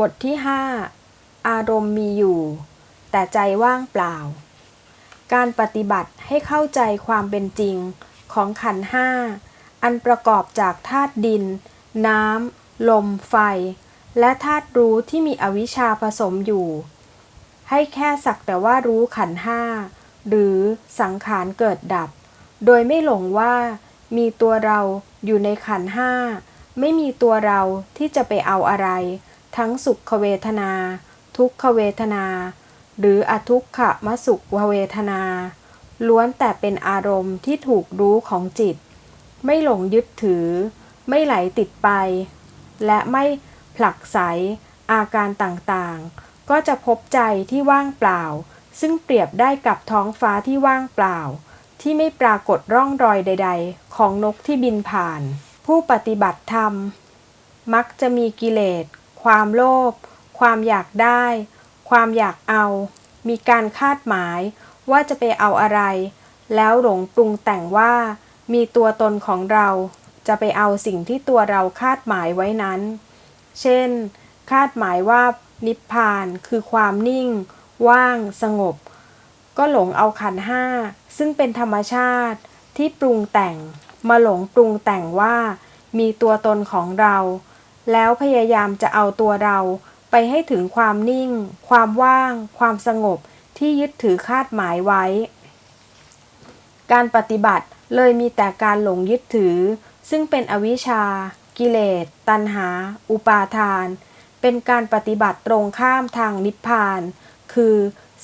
บทที่ 5 อารมณ์มีอยู่ แต่ใจว่างเปล่า การปฏิบัติให้เข้าใจความเป็นจริงของขันห้า อันประกอบจากธาตุดิน น้ำ ลม ไฟ และธาตุรู้ที่มีอวิชชาผสมอยู่ ให้แค่สักแต่ว่ารู้ขันห้า หรือสังขารเกิดดับ โดยไม่หลงว่ามีตัวเราอยู่ในขันห้า ไม่มีตัวเราที่จะไปเอาอะไร ทั้งสุขเวทนา ทุกขเวทนา หรืออทุกขมสุขเวทนา ล้วนแต่เป็นอารมณ์ที่ถูกรู้ของจิต ไม่หลงยึดถือ ไม่ไหลติดไป และไม่ผลักไสอาการต่างๆ ก็จะพบใจที่ว่างเปล่า ซึ่งเปรียบได้กับท้องฟ้าที่ว่างเปล่า ที่ไม่ปรากฏร่องรอยใด ๆ ของนกที่บินผ่าน ผู้ปฏิบัติธรรม มักจะมีกิเลส ความโลภ ความอยากได้ ความอยากเอา มีการคาดหมายว่าจะไปเอาอะไร แล้วหลงปรุงแต่งว่า มีตัวตนของเราจะไปเอาสิ่งที่ตัวเราคาดหมายไว้นั้น เช่น คาดหมายว่านิพพานคือความนิ่ง ว่าง สงบ ก็หลงเอาขันห้า ซึ่งเป็นธรรมชาติที่ปรุงแต่ง มาหลงปรุงแต่งว่า มีตัวตนของเรา แล้วพยายามจะเอาตัวเราไปให้ถึงความนิ่ง ความว่าง ความสงบที่ยึดถือคาดหมายไว้ การปฏิบัติเลยมีแต่การหลงยึดถือ ซึ่งเป็นอวิชชา กิเลส ตัณหา อุปาทาน เป็นการปฏิบัติตรงข้ามทางนิพพาน คือ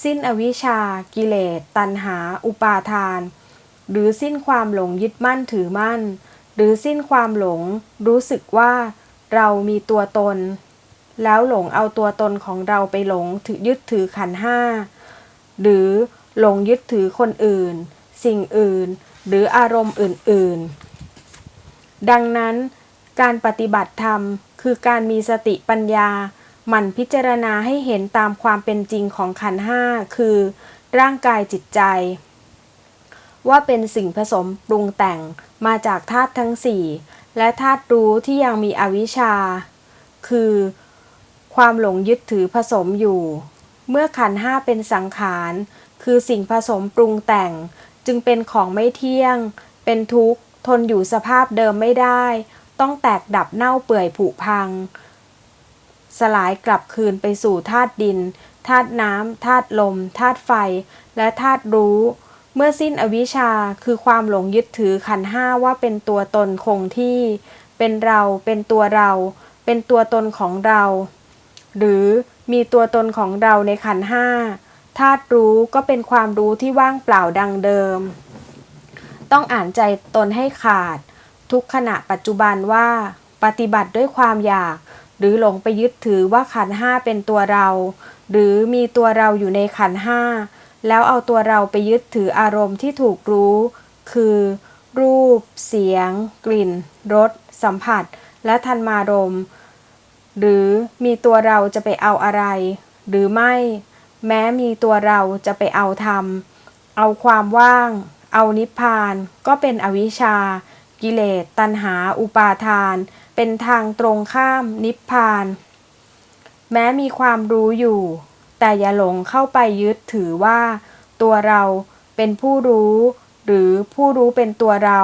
สิ้นอวิชชา กิเลส ตัณหา อุปาทาน หรือสิ้นความหลงยึดมั่นถือมั่น หรือสิ้นความหลง รู้สึกว่า เรามีตัวตน แล้วหลงเอาตัวตนของเราไปหลงถือยึดถือขันห้าหรือหลงยึดถือคนอื่น สิ่งอื่น หรืออารมณ์อื่น ๆ ดังนั้น การปฏิบัติธรรมคือการมีสติปัญญาหมั่นพิจารณาให้เห็นตามความเป็นจริงของขันห้าคือ ร่างกายจิตใจ ว่าเป็นสิ่งผสมปรุงแต่งมาจากธาตุทั้งสี่ และธาตุรู้ที่ยังมีอวิชชา คือ ความหลงยึดถือผสมอยู่ เมื่อขันห้าเป็นสังขาร คือสิ่งผสมปรุงแต่ง จึงเป็นของไม่เที่ยง เป็นทุกข์ ทนอยู่สภาพเดิมไม่ได้ ต้องแตกดับเน่าเปื่อยผุพัง สลายกลับคืนไปสู่ธาตุดินธาตุน้ำธาตุลมธาตุไฟ และธาตุรู้ เมื่อสิ้นอวิชชาคือความหลงยึดถือขันห้าว่าเป็นตัวตนคงที่ เป็นเรา เป็นตัวเรา เป็นตัวตนของเรา หรือมีตัวตนของเราในขันห้าธาตุรู้ก็เป็นความรู้ที่ว่างเปล่าดังเดิม ต้องอ่านใจตนให้ขาด ทุกขณะปัจจุบันว่า ปฏิบัติด้วยความอยาก หรือหลงไปยึดถือว่าขันห้าเป็นตัวเรา หรือมีตัวเราอยู่ในขันห้า แล้วเอาตัวเราไปยึดถืออารมณ์ที่ถูกรู้ คือ รูป เสียง กลิ่น รส สัมผัส และทันมารมณ์หรือมีตัวเราจะไปเอาอะไร หรือไม่ แม้มีตัวเราจะไปเอาธรรม เอาความว่าง เอานิพพาน ก็เป็นอวิชชา กิเลส ตัณหา อุปาทาน เป็นทางตรงข้ามนิพพาน แม้มีความรู้อยู่ แต่อย่าหลงเข้าไปยึดถือว่า ตัวเราเป็นผู้รู้ หรือผู้รู้เป็นตัวเรา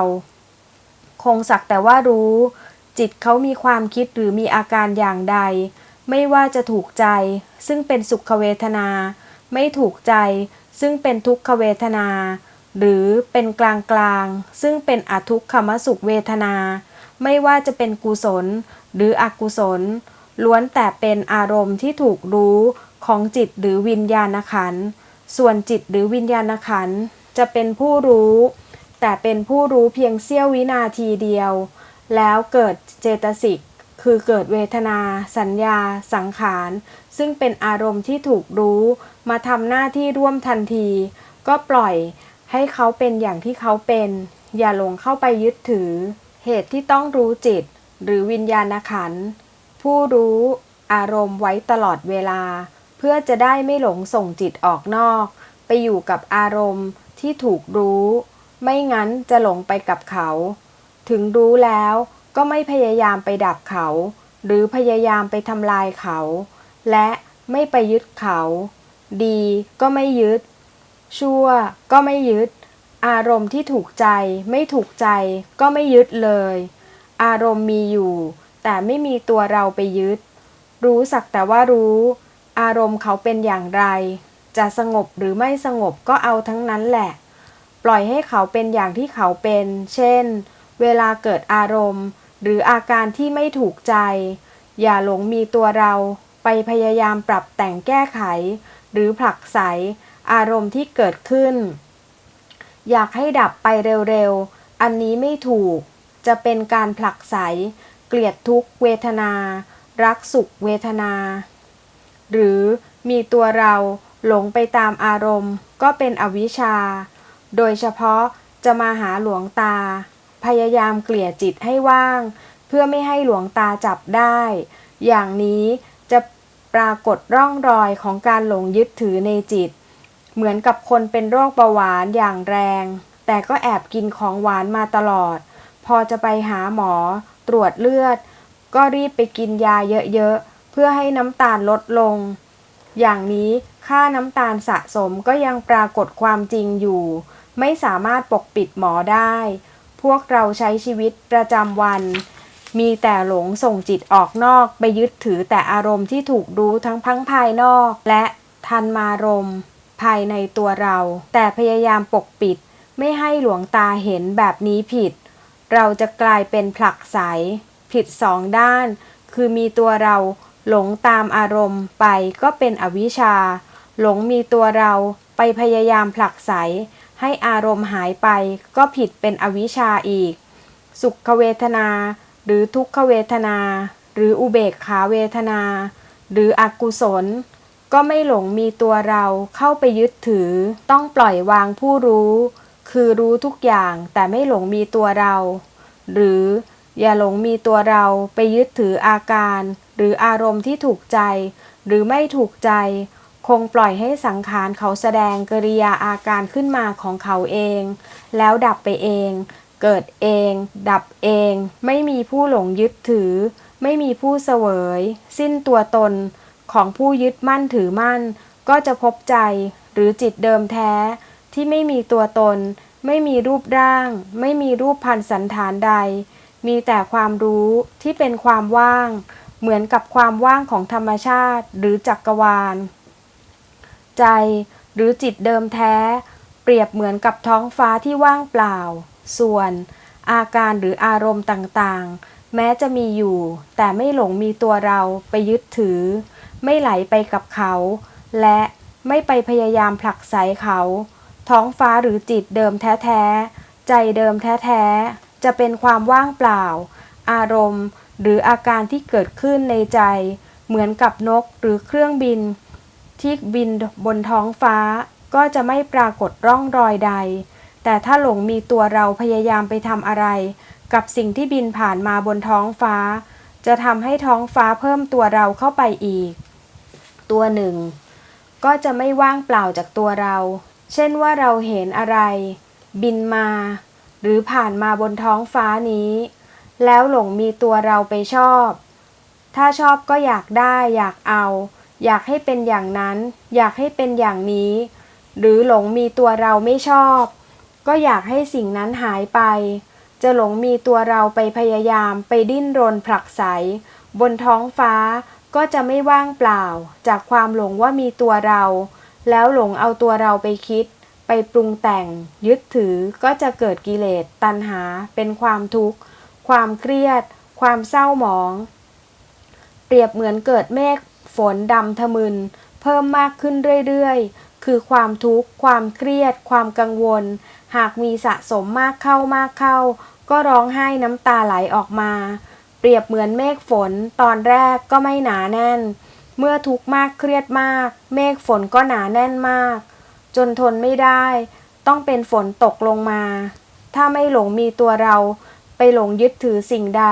คงสักแต่ว่ารู้ จิตเขามีความคิดหรือมีอาการอย่างใด ไม่ว่าจะถูกใจ ซึ่งเป็นสุขเวทนา ไม่ถูกใจ ซึ่งเป็นทุกขเวทนา หรือเป็นกลางกลางซึ่งเป็นอทุกขมสุขเวทนา ไม่ว่าจะเป็นกุศล หรืออกุศล ล้วนแต่เป็นอารมณ์ที่ถูกรู้ ของจิตหรือวิญญาณขันธ์ส่วนจิตหรือวิญญาณขันธ์จะเป็นผู้รู้ แต่เป็นผู้รู้เพียงเสี้ยววินาทีเดียว แล้วเกิดเจตสิก คือเกิดเวทนา สัญญา สังขาร ซึ่งเป็นอารมณ์ที่ถูกรู้ มาทำหน้าที่ร่วมทันที ก็ปล่อยให้เขาเป็นอย่างที่เขาเป็น อย่าหลงเข้าไปยึดถือ เหตุที่ต้องรู้จิต หรือวิญญาณขันธ์ผู้รู้อารมณ์ไว้ตลอดเวลา เพื่อจะได้ไม่หลงส่งจิตออกนอก ไปอยู่กับอารมณ์ที่ถูกรู้ ไม่งั้นจะหลงไปกับเขา ถึงรู้แล้วก็ไม่พยายามไปดับเขา หรือพยายามไปทำลายเขา และไม่ไปยึดเขา ดีก็ไม่ยึด ชั่วก็ไม่ยึด อารมณ์ที่ถูกใจไม่ถูกใจก็ไม่ยึดเลย อารมณ์มีอยู่ แต่ไม่มีตัวเราไปยึด รู้สักแต่ว่ารู้ อารมณ์เขาเป็นอย่างไร จะสงบหรือไม่สงบก็เอาทั้งนั้นแหละ ปล่อยให้เขาเป็นอย่างที่เขาเป็น เช่น เวลาเกิดอารมณ์ หรืออาการที่ไม่ถูกใจ อย่าหลงมีตัวเราไปพยายามปรับแต่งแก้ไข หรือผลักไสอารมณ์ที่เกิดขึ้น อยากให้ดับไปเร็วๆ อันนี้ไม่ถูก จะเป็นการผลักไสเกลียดทุกเวทนา รักสุขเวทนา หรือมีตัวเราหลงไปตามอารมณ์ ก็เป็นอวิชชา โดยเฉพาะจะมาหาหลวงตา พยายามเกลี่ยจิตให้ว่าง เพื่อไม่ให้หลวงตาจับได้ อย่างนี้จะปรากฏร่องรอยของการหลงยึดถือในจิต เหมือนกับคนเป็นโรคเบาหวานอย่างแรง แต่ก็แอบกินของหวานมาตลอด พอจะไปหาหมอ ตรวจเลือด ก็รีบไปกินยาเยอะๆ พื่อให้น้ำตาลลดลง อย่างนี้ค่าน้ำตาลสะสมก็ยังปรากฏความจริงอยู่ ไม่สามารถปกปิดหมอได้ พวกเราใช้ชีวิตประจำวัน มีแต่หลงส่งจิตออกนอกไปยึดถือแต่อารมณ์ที่ถูกรู้ทั้งพังภายนอก และทันมารมภายในตัวเรา แต่พยายามปกปิด ไม่ให้หลวงตาเห็นแบบนี้ผิด เราจะกลายเป็นผลักไสผิดสองด้าน คือมีตัวเรา หลงตามอารมณ์ไปก็เป็นอวิชชา หลงมีตัวเราไปพยายามผลักไส ให้อารมณ์หายไปก็ผิดเป็นอวิชชาอีก สุขเวทนา หรือทุกขเวทนา หรืออุเบกขาเวทนา หรืออกุศล ก็ไม่หลงมีตัวเราเข้าไปยึดถือ ต้องปล่อยวางผู้รู้ คือรู้ทุกอย่างแต่ไม่หลงมีตัวเรา หรืออย่าหลงมีตัวเราไปยึดถืออาการ หรืออารมณ์ที่ถูกใจ หรือไม่ถูกใจ คงปล่อยให้สังขารเขาแสดงกริยาอาการขึ้นมาของเขาเอง แล้วดับไปเอง เกิดเอง ดับเอง ไม่มีผู้หลงยึดถือ ไม่มีผู้เสวย สิ้นตัวตนของผู้ยึดมั่นถือมั่น ก็จะพบใจ หรือจิตเดิมแท้ ที่ไม่มีตัวตน ไม่มีรูปร่าง ไม่มีรูปพันสันฐานใด มีแต่ความรู้ที่เป็นความว่าง เหมือนกับความว่างของธรรมชาติหรือจักรวาล ใจหรือจิตเดิมแท้ เปรียบเหมือนกับท้องฟ้าที่ว่างเปล่า ส่วน อาการหรืออารมณ์ต่างๆ แม้จะมีอยู่ แต่ไม่หลงมีตัวเราไปยึดถือ ไม่ไหลไปกับเขา และไม่ไปพยายามผลักไสเขา ท้องฟ้าหรือจิตเดิมแท้ๆ ใจเดิมแท้ๆ จะเป็นความว่างเปล่า อารมณ์ หรืออาการที่เกิดขึ้นในใจ เหมือนกับนกหรือเครื่องบิน ที่บินบนท้องฟ้า ก็จะไม่ปรากฏร่องรอยใด แต่ถ้าหลงมีตัวเราพยายามไปทำอะไร กับสิ่งที่บินผ่านมาบนท้องฟ้า จะทำให้ท้องฟ้าเพิ่มตัวเราเข้าไปอีก ตัวหนึ่ง ก็จะไม่ว่างเปล่าจากตัวเรา เช่นว่าเราเห็นอะไร บินมา หรือผ่านมาบนท้องฟ้านี้ แล้วหลงมีตัวเราไปชอบ ถ้าชอบก็อยากได้อยากเอา อยากให้เป็นอย่างนั้น อยากให้เป็นอย่างนี้ หรือหลงมีตัวเราไม่ชอบ ก็อยากให้สิ่งนั้นหายไป จะหลงมีตัวเราไปพยายามไปดิ้นรนผลักไส บนท้องฟ้าก็จะไม่ว่างเปล่า จากความหลงว่ามีตัวเรา แล้วหลงเอาตัวเราไปคิด ไปปรุงแต่ง ยึดถือก็จะเกิดกิเลสตัณหาเป็นความทุกข์ ความเครียด ความเศร้าหมอง เปรียบเหมือนเกิดเมฆฝนดำทะมึน เพิ่มมากขึ้นเรื่อยๆ คือความทุกข์ ความเครียด ความกังวล หากมีสะสมมากเข้ามากเข้า ก็ร้องไห้น้ำตาไหลออกมา เปรียบเหมือนเมฆฝน ตอนแรกก็ไม่หนาแน่น เมื่อทุกข์มากเครียดมาก เมฆฝนก็หนาแน่นมาก จนทนไม่ได้ ต้องเป็นฝนตกลงมา ถ้าไม่หลงมีตัวเรา ไปหลงยึดถือสิ่งใด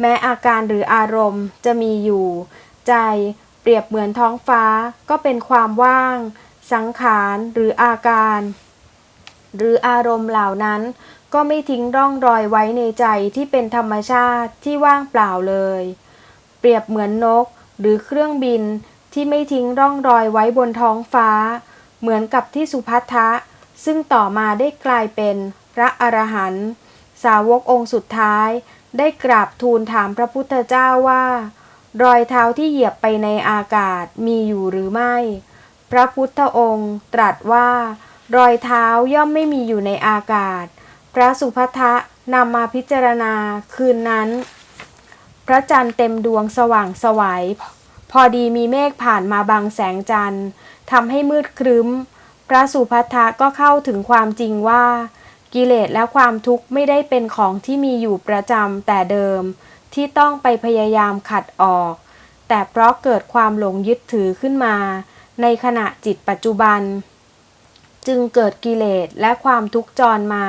แม้อาการหรืออารมณ์จะมีอยู่ ใจเปรียบเหมือนท้องฟ้าก็เป็นความว่าง สังขารหรืออาการ หรืออารมณ์เหล่านั้น ก็ไม่ทิ้งร่องรอยไว้ในใจที่เป็นธรรมชาติที่ว่างเปล่าเลย เปรียบเหมือนนกหรือเครื่องบินที่ไม่ทิ้งร่องรอยไว้บนท้องฟ้า เหมือนกับที่สุพัทธะ ซึ่งต่อมาได้กลายเป็นพระอรหันต์ สาวกองค์สุดท้าย ได้กราบทูลถามพระพุทธเจ้าว่า รอยเท้าที่เหยียบไปในอากาศมีอยู่หรือไม่ พระพุทธองค์ตรัสว่า รอยเท้าย่อมไม่มีอยู่ในอากาศ พระสุภัทะนำมาพิจารณาคืนนั้น พระจันทร์เต็มดวงสว่างสวัยพอดีมีเมฆผ่านมาบังแสงจันทร์ทำให้มืดครึ้ม พระสุภัทะก็เข้าถึงความจริงว่า กิเลสและความทุกข์ไม่ได้เป็นของที่มีอยู่ประจำแต่เดิม ที่ต้องไปพยายามขัดออก แต่เพราะเกิดความหลงยึดถือขึ้นมา ในขณะจิตปัจจุบัน จึงเกิดกิเลสและความทุกข์จรมา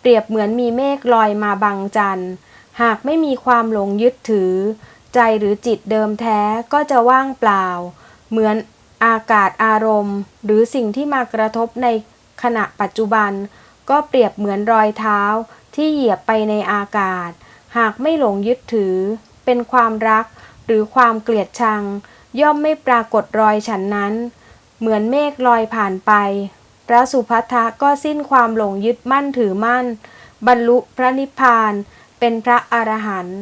เปรียบเหมือนมีเมฆลอยมาบังจันทร์หากไม่มีความหลงยึดถือ ใจหรือจิตเดิมแท้ก็จะว่างเปล่า เหมือนอากาศอารมณ์ หรือสิ่งที่มากระทบในขณะปัจจุบัน ก็เปรียบเหมือนรอยเท้าที่เหยียบไปในอากาศ หากไม่หลงยึดถือ เป็นความรักหรือความเกลียดชัง ย่อมไม่ปรากฏรอยฉันนั้น เหมือนเมฆลอยผ่านไป พระสุภัททะก็สิ้นความหลงยึดมั่นถือมั่น บรรลุพระนิพพาน เป็นพระอรหันต์